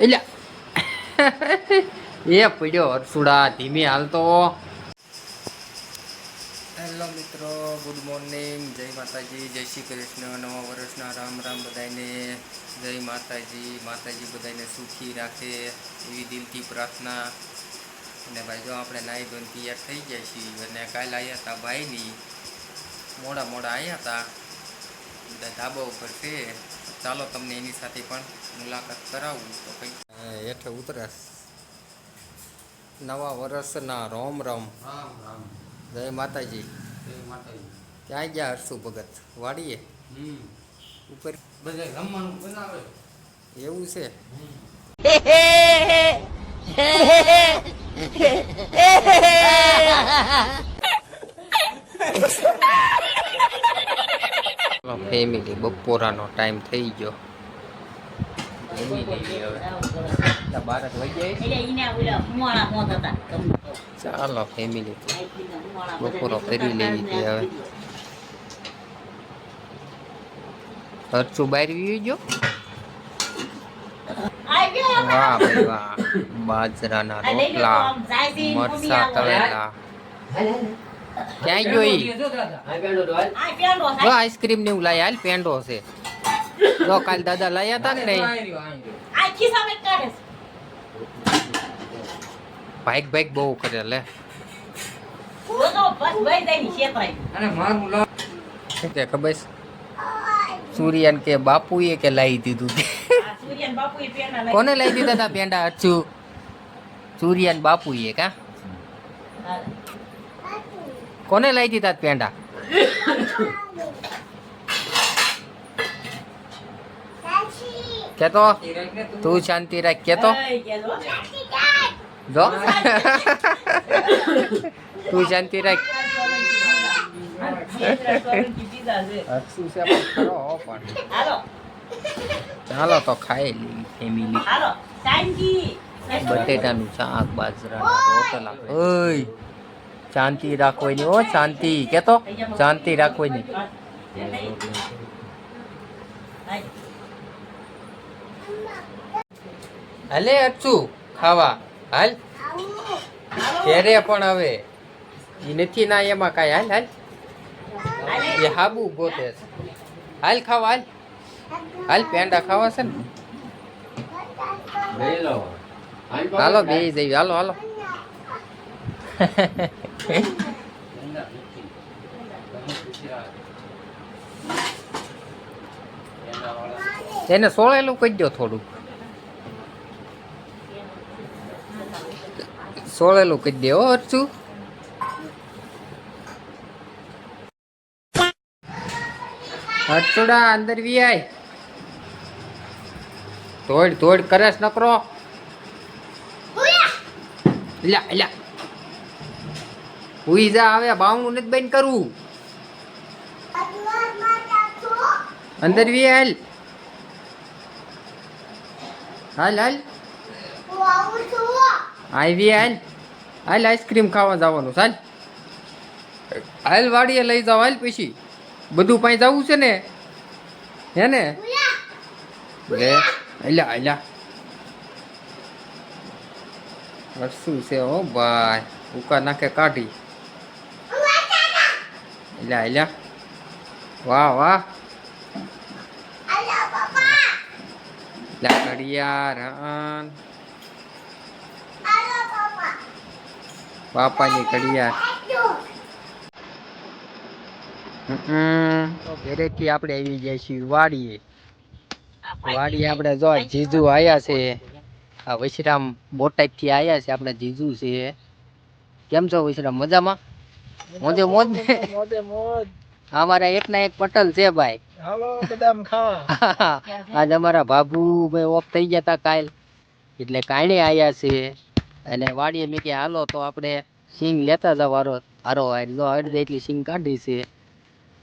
એટલે એ પડ્યો હરસુડા ધીમે હાલતો. હેલો મિત્રો, ગુડ મોર્નિંગ. જય માતાજી, જય શ્રી કૃષ્ણ. નવા વર્ષના રામ રામ બધાને જય માતાજી. માતાજી બધાને સુખી રાખે, એવી દિલથી પ્રાર્થના. અને ભાઈ, જો આપણે નાહી ધોઈને તૈયાર થઈ ગયા છીએ, અને કાલે આવ્યા હતા ભાઈની. મોડા મોડા આવ્યા હતા. બધા ધાબા ઉપર છે. ચાલો તમને એની સાથે પણ મુલાકાત કરાવું તો કંઈક હેઠે ઉતરસ નવા વર્ષના રોમ રોમ. જય માતાજી. ક્યાં ગયા હરસુ ભગત? વાડીએ? ઉપર? બનાવે. એવું છે? ફેમિલી બપોરાનો ટાઈમ થઈ ગયો. જમી લઈએ હવે વહી જાય ચાલો ફેમિલી બપોરો કરી લેવી છે હવે. હરચું બહાર ગયો? વાહ ભાઈ વાહ. બાજરાના રોટલા મરચા તળેલા. ક્યાંય જોઈ આઈસ્ક્રીમ ને એવું લાયા. હાલ પેંડો છે જો કાલ દાદા લાયા હતા ને નહીં? ભાઈક ભાઈક બહુ કરે લે. ખબર? સૂર્યન કે બાપુએ કે લાવી દીધું. કોને લાવી દીધા હતા પેંડા અચ્છુ સૂર્યન બાપુએ કા? કોને લાવી દીધા પેંડા? કેતો? તું શાંતિ રાખ, કેતો? જો. તું શાંતિ રાખ. ચાલો તો ખાઈ લઈ ફેમિલી બટેટાનું શાક બાજરા રોટલા. ઓય, શાંતિ રાખવાની ઓ શાંતિ. કેતો? શાંતિ રાખવાની. હાલે અચ્છું ખાવા. હાલ. ઘેરે પણ હવે. એ નથી ના એમાં કાંઈ. હાલ હાલ. એ હાબુ ગોતે છે. હાલ ખાવા હાલ. હાલ પેંડા ખાવા છે ને. હાલો બે જઈ. હાલો હાલો. એને સોળેલું કહી દો થોડુંક. સોળેલું કહી દે હો અરચું અરચુડા અંદર વી આય. તોડ તોડ કરસ નકરો. લ્યા લ્યા. હુઈ જા હવે બાવણું નથી બંધ કરવું. અંદર વી હાલ. હાલ હાલ. આવી હાલ. હાલ આઈસ્ક્રીમ ખાવા જવાનું ચાલ. હાલ વાડીએ લઈ જાવ હાલ પછી. બધું પાસે જવું છે ને? હે ને? લે અલ્યા અલ્યા વરસું છે હો ભાઈ ઉકા નાખે કાઢી. અલ્યા અલ્યા વાહ વાહ. લા ઘડિયાળ બાપાની ઘડિયાળ ઘરેથી આપણે આવી જાય છીએ વાડીએ. વાડીએ આપણે જો જીજુ આયા છે. આ વૈશ્રામ બોટાઈથી આયા છે આપણે જીજુ છે. કેમ છો વૈશ્રામ મજામાં? મોજે મોજ ને? અમારા એક ના એક પટલ છે ભાઈ. આજ અમારા બાબુ ભાઈ ઓફ થઈ ગયા તા કાલ. એટલે કાણે આયા છે. અને વાડીએ મેં કે હાલો તો આપણે સિંગ લેતા જાવ હારો હારો જો અડધે એટલી સિંગ કાઢી છે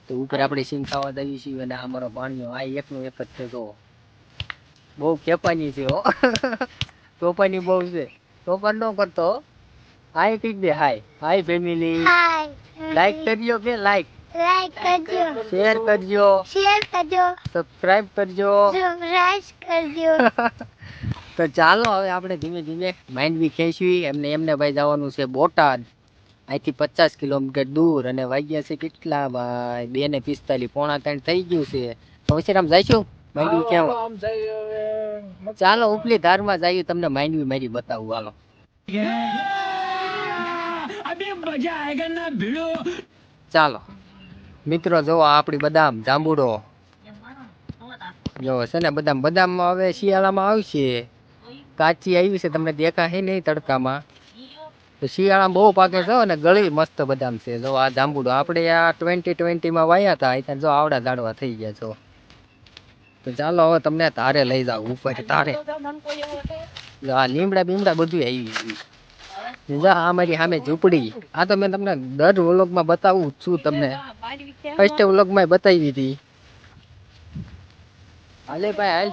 તો ઉપર આપણે સિંગ ખાવા દઈએ છીએ અને અમારો પાણીઓ આ એકનો એક જ છે તો બહુ કેપાની છે હો. તોપાની બહુ છે. તોફાન ન કરતો હાય કહી દે હાય. હાય ફેમિલી લાઈક કરજો કે લાઈક લાઈક કરજો. શેર કરજો. શેર કરજો. સબસ્ક્રાઇબ કરજો. સબસ્ક્રાઇબ કરજો. તો ચાલો હવે આપણે ધીમે ધીમે માઇન્ડ બી ખેંચવી. એમને એમને ભાઈ જવાનું છે બોટાદ. અહીંથી પચાસ કિલોમીટર દૂર અને વાગ્યા છે કેટલા ભાઈ? બે ને પિસ્તાલીસ પોણા ત્રણ થઈ ગયું છે. તો વિશ્રામ જઈશું? માંડવી બી આમ જાય હવે. મગ- ચાલો ઉપલી ધારમાં જઈએ તમને માંડવી મારી બતાવું. હાલો. ચાલો. મિત્રો જો આપણી બદામ જાંબુડો. જો છે ને બદામ બદામમાં હવે શિયાળામાં આવશે. કાચી આવી છે, તમને દેખાશે નહીં તડકામાં. તો શિયાળામાં બહુ પાકે છે અને ગળી મસ્ત બદામ છે. જો આ જાંબુડો, આપણે આ ટ્વેન્ટી ટ્વેન્ટીમાં વાયા હતા અહીંયા જો આવડા દાડવા થઈ ગયા છો. તો ચાલો હવે તમને તારે લઈ જાવ ઉપર, તારે. આ લીમડા બીમડા બધું આવી ગયું. જા, આ મારી સામે ઝૂંપડી. આ તો મેં તમને દર વ્લોગમાં બતાવું છું તમને. ફર્સ્ટ વ્લોગમાં બતાવી હતી હાલે ભાઈ, હાલ.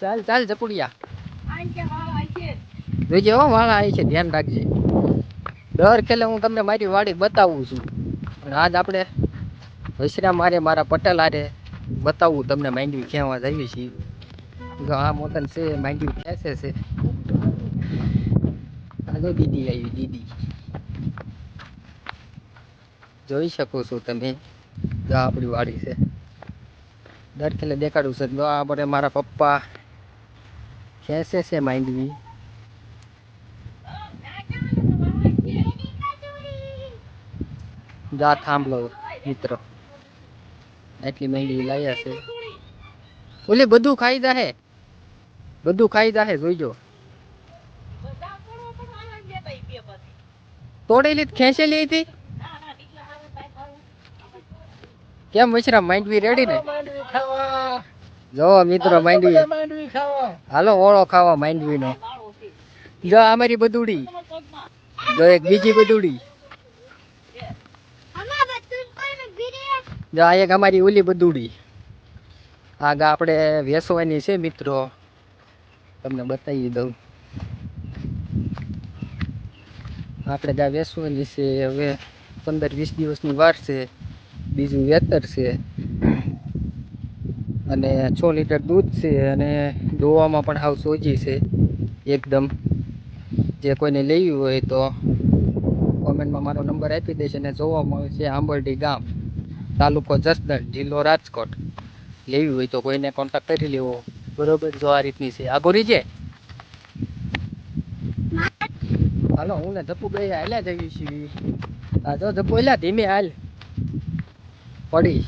ચાલ ચાલ ઝપુડિયા જોઈજે હો વાળા આવી છે, ધ્યાન રાખજે. દર ખેલે હું તમને મારી વાડી બતાવું છું. પણ આજ આપણે વિશ્રામ મારે મારા પટેલ આરે બતાવવું તમને માંડવી ખેવા જઈએ છીએ આ મોતન છે, માંડવી ખેંચે છે. આજે દીદી આવી, દીદી. જોઈ શકો છો તમે, જો આપણી વાડી છે. દર ખેલે દેખાડું છે. જો આપણે મારા પપ્પા ખેંચે છે માંડવી જા થાંભલો મિત્રો એટલી માંડવી લાવ્યા છે ઓલે બધું ખાઈ જાહે બધું ખાઈ જાહે જોઈજો તોડેલી જ ખેંચેલી હતી કેમ વિશ્રામ માંડવી રેડી ને માંડવી ખાવા જો મિત્રો માંડવી બધા માંડવી ખાવા હાલો, ઓળો ખાવા માંડવીનો. જો અમારી બધુડી. જો એક બીજી બધુડી. જો આ એક અમારી ઓલી બધુડી. આગા આપણે વેસવાની છે મિત્રો. તમને બતાવી દઉં. આપણે જ્યાં વેસવાની છે, હવે પંદર વીસ દિવસની વાર છે. બીજું વેતર છે. અને છ લીટર દૂધ છે અને દોવામાં પણ હાવ સોજી છે, એકદમ. જે કોઈને લેવી હોય તો કોમેન્ટમાં મારો નંબર આપી દેશે અને જોવા આવે છે આંબરડી ગામ, તાલુકો જસદણ, જિલ્લો રાજકોટ. લેવી હોય તો કોઈને કોન્ટેક્ટ કરી લેવો. બરોબર જો આ રીતની છે. આગોરી ગોરી છે હાલો, હું ને ધપ્પુ બે હાલ્યા જઈએ છીએ. આ જો ધપ્પુ, હાલ્યા ધીમે હાલ. પડી.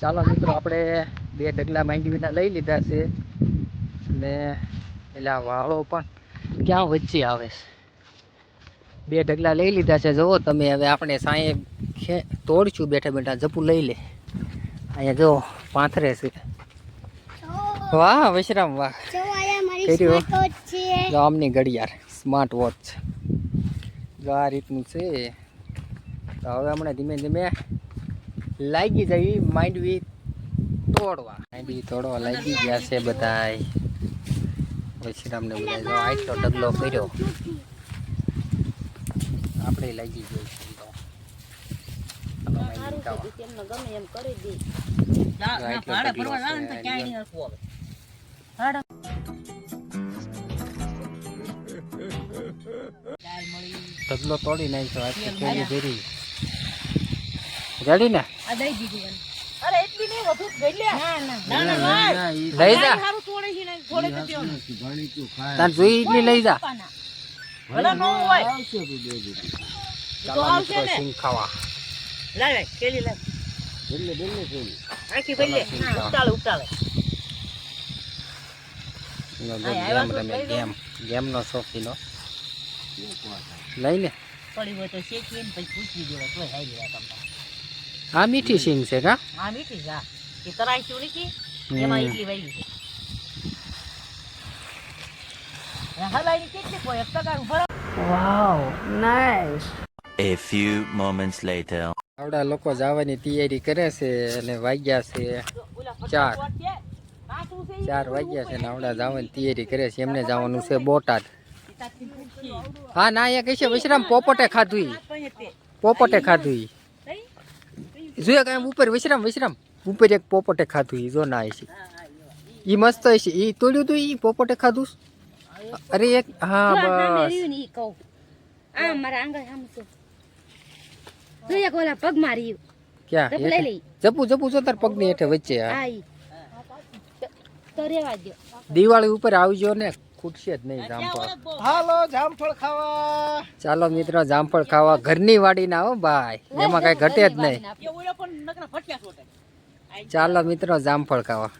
ચાલો મિત્રો આપણે બે ઢગલા માંડવીના લઈ લીધા છે. ને એટલે આ વાળો પણ ક્યાં વચ્ચે આવે છે? બે ઢગલા લઈ લીધા છે. જુઓ તમે હવે આપણે સાંયે ખે તોડશું બેઠા બેઠા જપુ લઈ લે. અહીંયા જો પાથરે છે. વાહ વિશ્રામ વાહ. કર્યું. જો આમની ઘડિયાળ સ્માર્ટ વોચ જો આ રીતનું છે. તો હવે હમણાં ધીમે ધીમે લાગી જાય માંડવી તોડવા. માંડવી તોડવા લાગી ગયા છે બધાય. વૈશ્રામને બધા જો આટલો ડગલો કર્યો. આપણે લાગી ગયો છે તો. હાલો માંડવી ખાવા. જો રેડી ને? લઈ જા. તાર જોઈ એટલી લઈ જા. ચાલો મિત્રો સિંગ ખાવા. લો, જો ગેમ રમે ગેમ ગેમનો શોખીનો. લઈ લે. પડી હોય તો શેકીને પછી પૂછી દેવા તો હાઈ વાત આમ. આ મીઠી સિંગ છે કા? હા મીઠી છે એ તરાઈ નથી એમાં ઈટલી એટલી છે. આવડા લોકો જવાની તૈયારી કરે છે અને વાગ્યા છે ચાર. ચાર વાગ્યા છે ને આવડા જવાની તૈયારી કરે છે. એમને જવાનું છે બોટાદ. હા ના અહીંયા કહે છે? વિશ્રામ પોપટે ખાધું ઈ. પોપટે ખાધું ઈ. જોઈએ કાંઈ ઉપર વિશ્રામ વિશ્રામ. ઉપર એક પોપટે ખાધું. જો ના છે ઈ મસ્ત છે ઈ તોડ્યું તું ઈ પોપટે ખાધું? અરે એક હા બસ. દિવાળી ઉપર આવજો ને. ખૂટશે જ નહીં જામફળ. હાલો જામફળ ખાવા. ચાલો મિત્રો જામફળ ખાવા. ઘરની વાડી ના હો ભાઈ. એમાં કઈ ઘટે જ નહીં. ચાલો મિત્રો જામફળ ખાવા.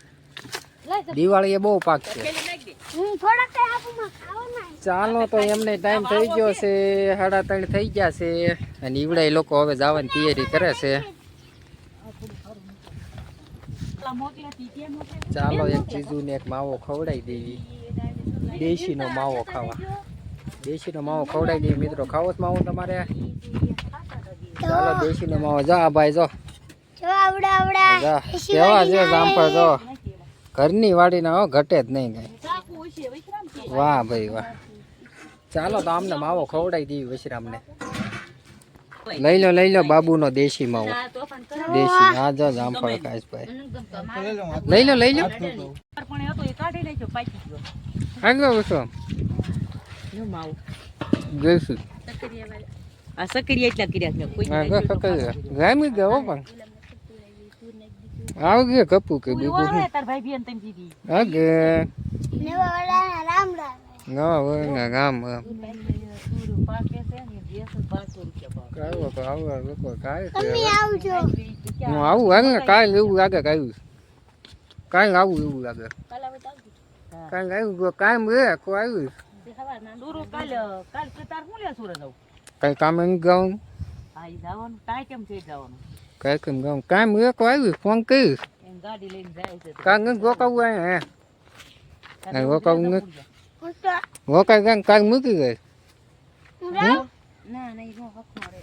દિવાળી એ બહુ પાક છે. હું થોડાક કઈ આપું માં ખાવા ના ચાલો તો એમને ટાઈમ થઈ ગયો છે. સાડા ત્રણ થઈ ગયા છે. અને ઈવડા એ લોકો હવે જવાની તૈયારી કરે છે. ચાલો એક ચીજુ ને એક માવો ખવડાવી દેવી. દેશીનો માવો ખાવા. દેશીનો માવો ખવડાવી દઈએ મિત્રો. ખાવો માવો તમારે. ચાલો દેશીનો માવો. જા આ ભાઈ જો. જા કેવા છે જામફળ જો. ઘરની વાડીના હો ઘટે જ નહીં કઈ. વાહ ભાઈ વાહ. ચાલો તો આમને માવો ખવડાવી દેવી વશરામને. લઈ લો લઈ લો બાબુનો દેશી માવો. દેશી. હા જો જામફળ ખાઈશ ભાઈ. લઈ લો લઈ લો. લઈ લો આગળ વસો ગઈશું આ સકરી એટલા કર્યા છે કોઈ આગળ સકલ ગામી ગયો. પણ. આવ ગયા કપુ કે બીજું શું? તાર ભાઈ બેન તેમ દીધી. આગે ના હોય ના ગામ ગામ. પૂરું પાકે છે ને દેશ બારસો રૂપિયા ભાવ. કાંઈ વાંધો, આવો લોકો કાંઈ છે. હું આવું આગળ કાય કાંઈ લાગે કાયું કાંઈ. કાંઈ આવું એવું લાગે. કાંઈ આવ્યું કાંઈ રે કોઈ આવ્યું સુરુ કાલ કાલ કે તાર હું લે સુરત આવું કાંઈ કામ એમ ગાઉં હા ઈ જવાનું ટાઈ કેમ છે જવાનું કાંઈ કેમ ગાઉં કાંઈ રે કોઈ આવ્યું ફોન કરીશ એમ ગાડી લઈને જાય છે તો કાંઈ નથી ગોકાવું અહીંયા હે તારે કાંઈ ગોકાવું જાતા નથી પૂરજા. ગોકાઈ કાંઈ કાંઈ મૂકી ગઈ ના ના ઈ નો હક મારે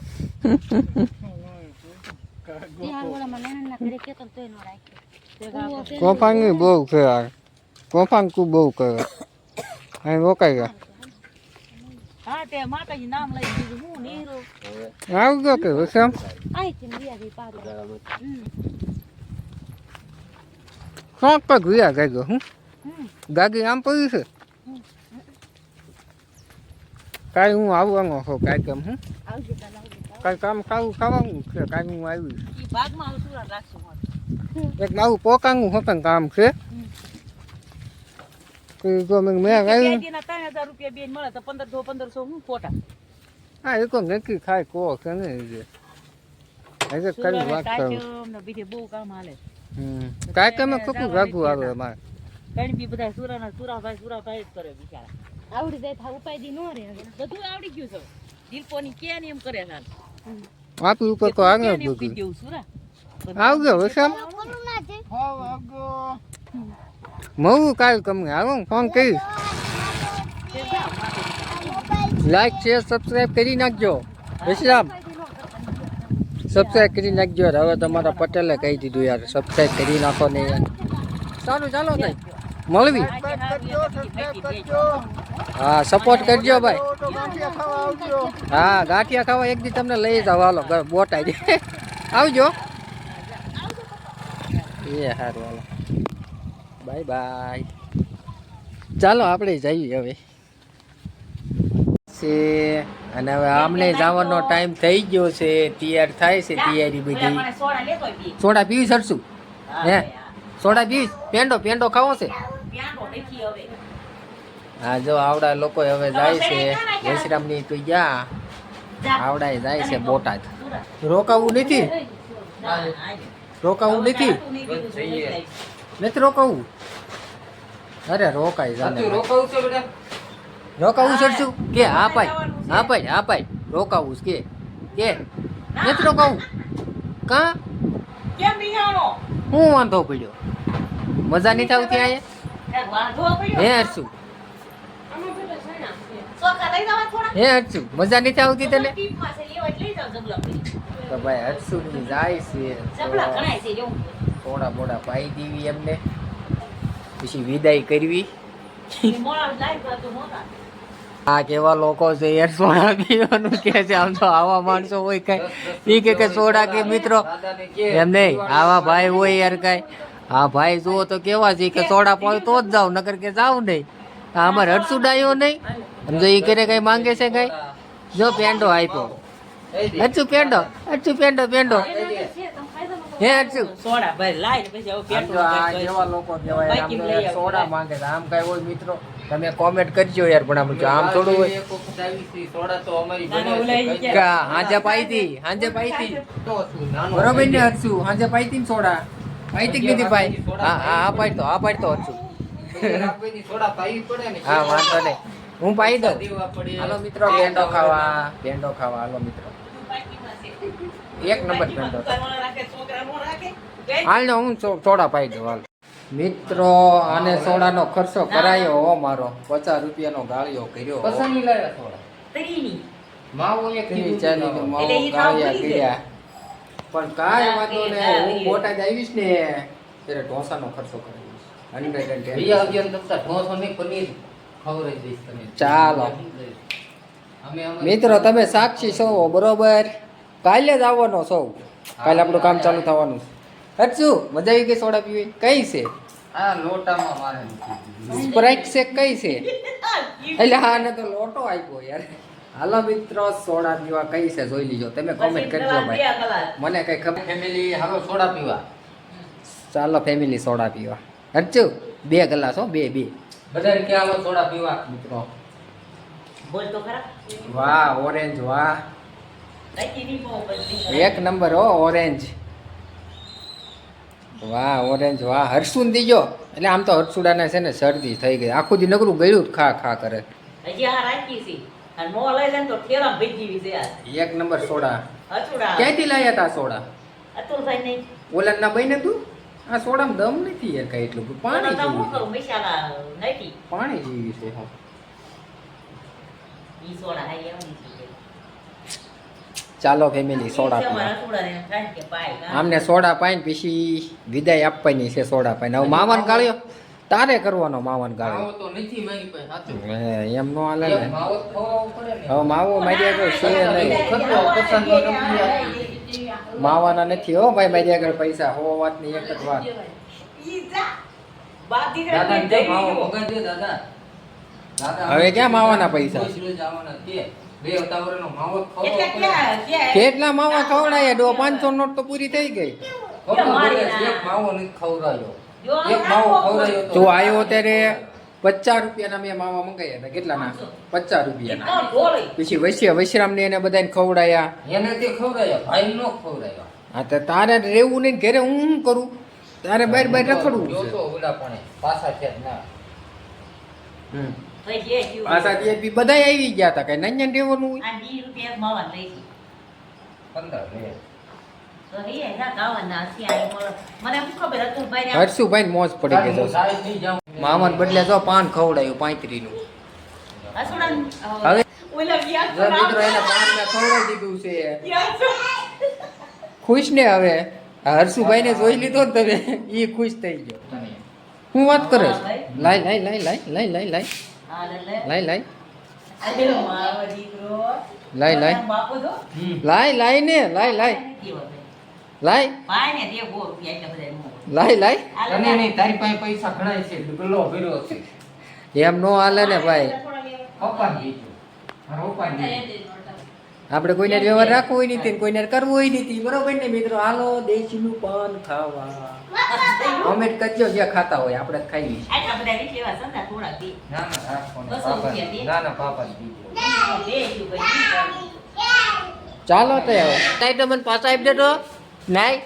ઈ હાલ ઓલામાં નાના નાના ઘરે કેતો ને તોય નો રાખ્યો. તે ગામ કૂવો કોફાંગી બહુ છે યાર કોફાંગ તું બહુ કરે અહીં રોકાઈ ગયા હા તે માતાજી નામ લઈ દીધું હું નીરો આવી ગયો કે વસમ અહીંથી લીયા પાડું હમ શોખ પર ગયા ગઈ ગયો હું હમ. ગાડી આમ પડી છે કાંઈ હું આવવાનો છો કાંઈ કામ હું આવજે કાલ આવજે કાલ. કાંઈ કામ ખાવું ખાવાનું છે કાંઈ હું આવી ઈ ભાગમાં હું સુરત રાખશું મારે એક મારું પોકાનું હોતું કામ છે કે મેં મેં આવ્યું ત્રણ હજાર રૂપિયા બેન મળે તો પંદરસો પંદરસો હું ખોટા. હા એ તો નક્કી ખાય કો છે ને એ હજે કરી વાત કરું. બીજે બહુ કામ હાલે. કાંઈ તમે ખોટું રાખવું આવે અમારે. કઈ બી બધા સુરાના સુરાભાઈ સુરાભાઈ જ કરે બિચારા. આવડી જાય થા ઉપાય દી નો રહે હવે. બધું આવડી ગયું છે દિલપોની કે ને એમ કરે આપી ઉપર તો આગળ બધું. આવજો હાવ મવું કાલ તમને ને ફોન કરીશ લાઈક શેર સબસ્ક્રાઇબ કરી નાખજો. વિશ્રામ. સબસ્ક્રાઇબ કરી નાખજો યાર. હવે તમારા પટેલે કહી દીધું યાર સબસ્ક્રાઈબ કરી નાખો ને યાર. ચાલો ચાલો ભાઈ મળવી. હા સપોર્ટ કરજો ભાઈ. હા ગાંઠિયા ખાવા એક દી તમને લઈ જાવ હાલો બોટાઈ આવજો. એ સારું હાલો. Bye bye. ચાલો આપણે જઈએ હવે. છે અને હવે આમને જવાનો ટાઈમ થઈ ગયો છે તૈયાર થાય છે તૈયારી બધી. સોડા લેતો બી સોડા પીવી સરશું હે સોડા પીવીશ પેંડો પેંડો ખાવો છે? પ્યાનો હા જો આવડા લોકો હવે જાય છે. વૈશ્રામની તો ગયા. આવડા જાય છે બોટાદ. રોકાવું નથી? રોકાવું નથી? નથી રોકાવું? અરે રોકાય જાને રોકાવું છે બેટા રોકાવું સરશું કે હા ભાઈ હા ભાઈ હા ભાઈ રોકાવું છે કે? કે? નથી રોકાવું? કા? કેમ બિહારો હું વાંધો પડ્યો? મજા નહીં થાવતી અહીંયા વાંધો હે થોડા. હે હરશું મજા નથી આવતી તને? ટીપમાં છે લેવા જ લઈ જાવ જબલા પડી. તો ભાઈ હરશું ની જાય છે થોડા મોડા પાઈ દેવી એમને. પછી વિદાય કરવી. આ કેવા લોકો છે યાર, સોડા પીવાનું કે છે? આમ તો આવા માણસો હોય કઈ. ઈ કે સોડા કે મિત્રો, એમ નહીં. આવા ભાઈ હોય યાર કઈ. હા ભાઈ જુઓ તો કેવા છે કે સોડા પાવ તો જ જાવ નકર કે જાવ નહીં. અમારે હરસુ ડાયો નહીં. સમજો ઈ કરે કઈ, માંગે છે કઈ? જો પેંડો આપ્યો. હરસુ પેંડો હરસુ પેંડો પેંડો. હે સોડા ભાઈ પછી પેટ્રોલ આ ભાઈ જેવા લોકો કહેવાય આમ. સોડા માંગે છે. આમ કાંઈ હોય મિત્રો તમે કોમેન્ટ કરજો યાર પણ આમ જો આમ થોડું હોય. સોડા તો અમારી હાંજે પાઈ હતી હાંજે પાઈ હતી બરોબર ને ભાઈ? હાંજે? પાઈ હતી સોડા? પાઈ હતી નથી પાઈ? હા હા હા પાઈ. તો હા પાઈ તો હરસુ પછી રાખવાની સોડા પાવી પડે ને. હા વાંધો નહીં. હું પાઈ દઉં. હાલો મિત્રો ગેંડો ખાવા પેંડો ખાવા હાલો મિત્રો. એક નંબર પેંડો દુકાનવાળા રાખે છોકરા નો રાખે. હાલ ને હું સોડા પાઈ દઉં હાલ. મિત્રો આને સોડાનો ખર્ચો કરાયો હો મારો. પચાસ રૂપિયાનો ગાળિયો કર્યો. પસંદ લાવ્યા સોડા. માવો એક. માવો ગાળિયા કર્યા. પણ કાંઈ વાંધો ને હું. બોટાદ આવીશ ને ત્યારે ઢોસાનો ખર્ચો કરાવીશ હંડ્રેડ એન્ડ બીજા અગિયાર કરતા ઢોસો નહીં, પનીર. ખવડાવી દઈશ તમે. ચાલો. મિત્રો તમે સાક્ષી છો બરોબર? કાલે જ આવવાનો સૌ કાલે આપણું કામ ચાલુ થવાનું હરસુ મજા આવી ગઈ સોડા પીવી? કઈ છે. સ્પ્રાઇટ છે કઈ છે? એટલે હા ને તો લોટો આપ્યો યાર. હાલો મિત્રો સોડા પીવા કઈ છે જોઈ લીજો. તમે કોમેન્ટ કરજો ભાઈ. મને કઈ ખબર. ફેમિલી હાલો સોડા પીવા. ચાલો ફેમિલી સોડા પીવા. હરચુ બે ગ્લાસ હો બે બે. બધા કે હાલો સોડા પીવા. મિત્રો. બોલ તો ખરા. વાહ ઓરેન્જ વાહ. એક નંબર હો ઓરેન્જ વાહ ઓરેન્જ વાહ. હરસુન દીજો. એટલે આમ તો હરસુડાને છે ને શરદી થઈ ગઈ. આખું દી નગરું ગયું ખા ખા કરે. એક નંબર સોડા. ક્યાંથી લાયા તા સોડા? ઓલા ના. બહીને તું? આ સોડામાં દમ નથી યાર કઈ એટલું. પાણી જેવી. પાણી જેવી છે હા. સોડા ચાલો ફેમિલી સોડા? આમને સોડા પાઈને પછી વિદાય આપવાની છે સોડા પાઈને. હવે માવન ગાળ્યો? તારે કરવાનો માવન માવો ગાળ્યો એમ નો હાલે ને. હવે માવો મારી આગળ છે. માવાના નથી હો ભાઈ મારી આગળ પૈસા હો વાતની એક જ વાત. હવે ક્યાં માવાના પૈસા? કેટલા માવા ખવડાય? ડો પાંચસો નોટ તો પૂરી થઈ ગઈ. ના. તો આવ્યો ત્યારે પચાસ રૂપિયાના મેં માવા મંગાયા હતા. કેટલાના? પચાસ. રૂપિયાના. પછી વૈશ્ય વૈશ્રામને એને બધાને ખવડાયા. એને તે ભાઈ નો હા તો તારે રહેવું નહીં ઘરે હું શું કરું? તારે બહાર બહાર રખડવું. પાછા છે ના. હમ. પાછા બી આવી ગયા હતા કઈ નાન્યા રહેવાનું હોય? આ વીસ રૂપિયા માવા લઈ છે. પંદર તો હે, એના ગાવાના હસી આઈ બોલો. મને શું ખબર અતુલભાઈને આમ હરસુભાઈ મોજ પડી ગઈ. મામન બદલે જો પાન ખવડાયું પાંત્રી નું હસુડાને, હવે ઓલા વ્યાસ મિત્રો એને પાન મેં ખવડાવી દીધું છે. ખુશ ને હવે? હર્ષુભાઈ ને જોઈ લીધો ને તમે એ ખુશ થઈ ગયો. તને. હું વાત કરે લાઈ લાય લાય લાય લાય લાય લાય. લાય લઈ હા, લે, લે. લાય લાય. આ પેલો મારો દીકરો. લાય લાય. બાપુ તો? હમ. લાય લાય ને બધાય મોં. લાય લાય. આ તને નહીં તારી પાસે પૈસા ઘણા છે પેલો ભર્યો છે. એમ નો હાલે ને ભાઈ. પપ્પા દીધું મારા પપ્પા દીધું આપણે કોઈને વ્યવહાર રાખવો હોય નથી કોઈને કરવો હોય નહીં બરોબર ને મિત્રો? હાલો દેશીનું પાન ખાવા. કોમેન્ટ કરજો જે ખાતા હોય આપણે જ ખાઈ લઈશું. ના ના રાખો ને બસો પાપા રૂપિયા દે. ના ના પાપા દીધું. બે થયું ભાઈ. ચાલો તો તો મને પાછા આપી દેતો લાઈ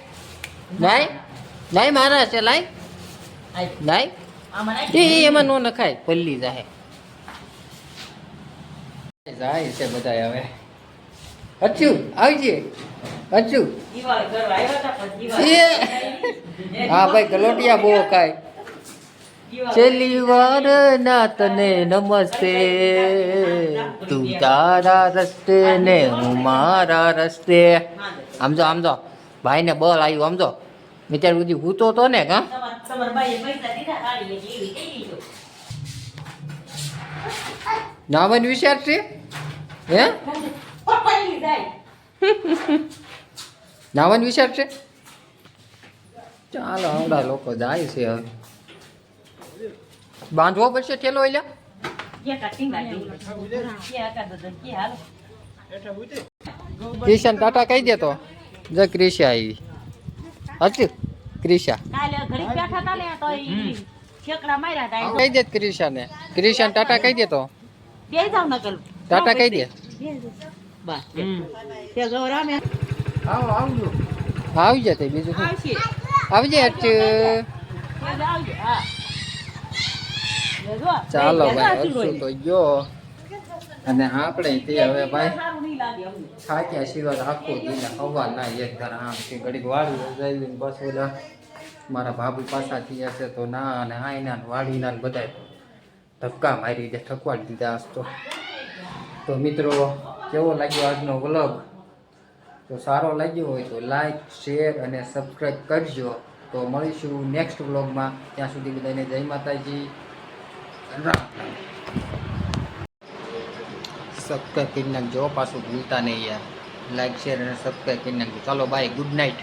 નાય લાઈ મારા છે. એ એ એમાં નો નખાય. પલ્લી જાહે. જાય છે બધા હવે. અચ્છુ આવજે. દિવાળી હા ભાઈ ગલોટિયા બહુ કાય છેલ્લી વાર ના તને નમસ્તે. તું તારા રસ્તે ને હું. મારા રસ્તે. સમજો સમજો ભાઈ ને બળ આવ્યું સમજો જો. મેં સુધી હૂતો તો ને કા. નામન વિચાર છે? હે. પપ્પાની જાય. નામન વિચાર છે? ચાલો હમણાં લોકો જાય છે હવે. બાંધવો પડશે ઠેલો એટલે કે કટિંગ આવી કે આકા દો કે હાલ? ક્રિશન ટાટા કહી દે તો. જે ક્રિશા આવી હતી ક્રિશા. કાલે ઘડી બેઠા હતા ને તો ઈ ઠેકડા માર્યા હતા કહી દે ક્રિશાને. ક્રિશન ટાટા કહી દે તો. બે જાવ ન કર ટાટા કહી દે. બસ તે ગૌરામે આવો આવજો. આવી જતે બીજું શું? આવશે. આવજો હા. ચાલો ભાઈ આટલું તો ગયો. અને આપણે તે હવે ભાઈ સારું નહીં લાગે અમને. થાક્યા સિવાય આખો દિન હવા ના એક ઘર આમ કે ઘડીક વાળી જઈને બસ ઓલા મારા ભાભી પાછા થયા છે તો ના અને આઈના ને વાડીના ને બધા ધક્કા મારી દે ઠકવાડી દીધા આજ તો. તો મિત્રો કેવો લાગ્યો આજનો વ્લોગ તો સારો લાગ્યો હોય તો લાઈક શેર અને સબસ્ક્રાઈબ કરજો. તો મળીશું નેક્સ્ટ વ્લોગમાં ત્યાં સુધી બધાને જય માતાજી. સબસ્ક્રાઈબ કરી નાખજો. પાછું ભૂલતા નહીં યાર. લાઈક શેર અને સબસ્ક્રાઈબ કરી નાખજો. ચાલો બાય ગુડ નાઇટ